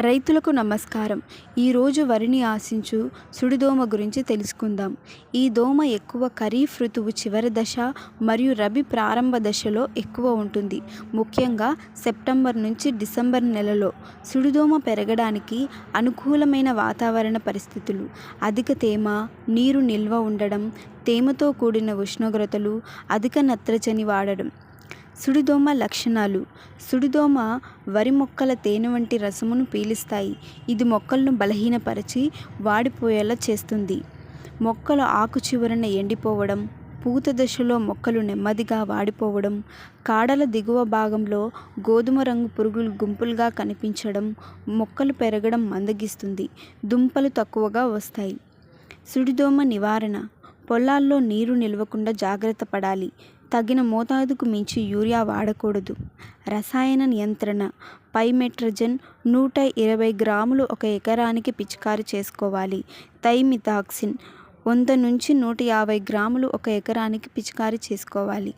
రైతులకు నమస్కారం. ఈరోజు వరిని ఆశించు సుడిదోమ గురించి తెలుసుకుందాం. ఈ దోమ ఎక్కువ ఖరీఫ్ ఋతువు చివరి దశ మరియు రబీ ప్రారంభ దశలో ఎక్కువ ఉంటుంది. ముఖ్యంగా సెప్టెంబర్ నుంచి డిసెంబర్ నెలలో సుడిదోమ పెరగడానికి అనుకూలమైన వాతావరణ పరిస్థితులు అధిక తేమ నీరు నిల్వ ఉండడం తేమతో కూడిన ఉష్ణోగ్రతలు అధిక నత్రజని వాడడం సుడిదోమ లక్షణాలు. సుడిదోమ వరి మొక్కల తేనె వంటి రసమును పీలుస్తాయి. ఇది మొక్కలను బలహీనపరిచి వాడిపోయేలా చేస్తుంది. మొక్కల ఆకు చివరన ఎండిపోవడం పూత దశలో మొక్కలు నెమ్మదిగా వాడిపోవడం కాడల దిగువ భాగంలో గోధుమ రంగు పురుగులు గుంపులుగా కనిపించడం మొక్కలు పెరగడం మందగిస్తుంది. దుంపలు తక్కువగా వస్తాయి. సుడిదోమ నివారణ. పొలాల్లో నీరు నిలవకుండా జాగ్రత్త పడాలి. తగిన మోతాదుకు మించి యూరియా వాడకూడదు. రసాయన నియంత్రణ. పైమెట్రజన్ నూట ఇరవై గ్రాములు ఒక ఎకరానికి పిచికారి చేసుకోవాలి. థైమిథాక్సిన్ వంద నుంచి నూట యాభై గ్రాములు ఒక ఎకరానికి పిచికారి చేసుకోవాలి.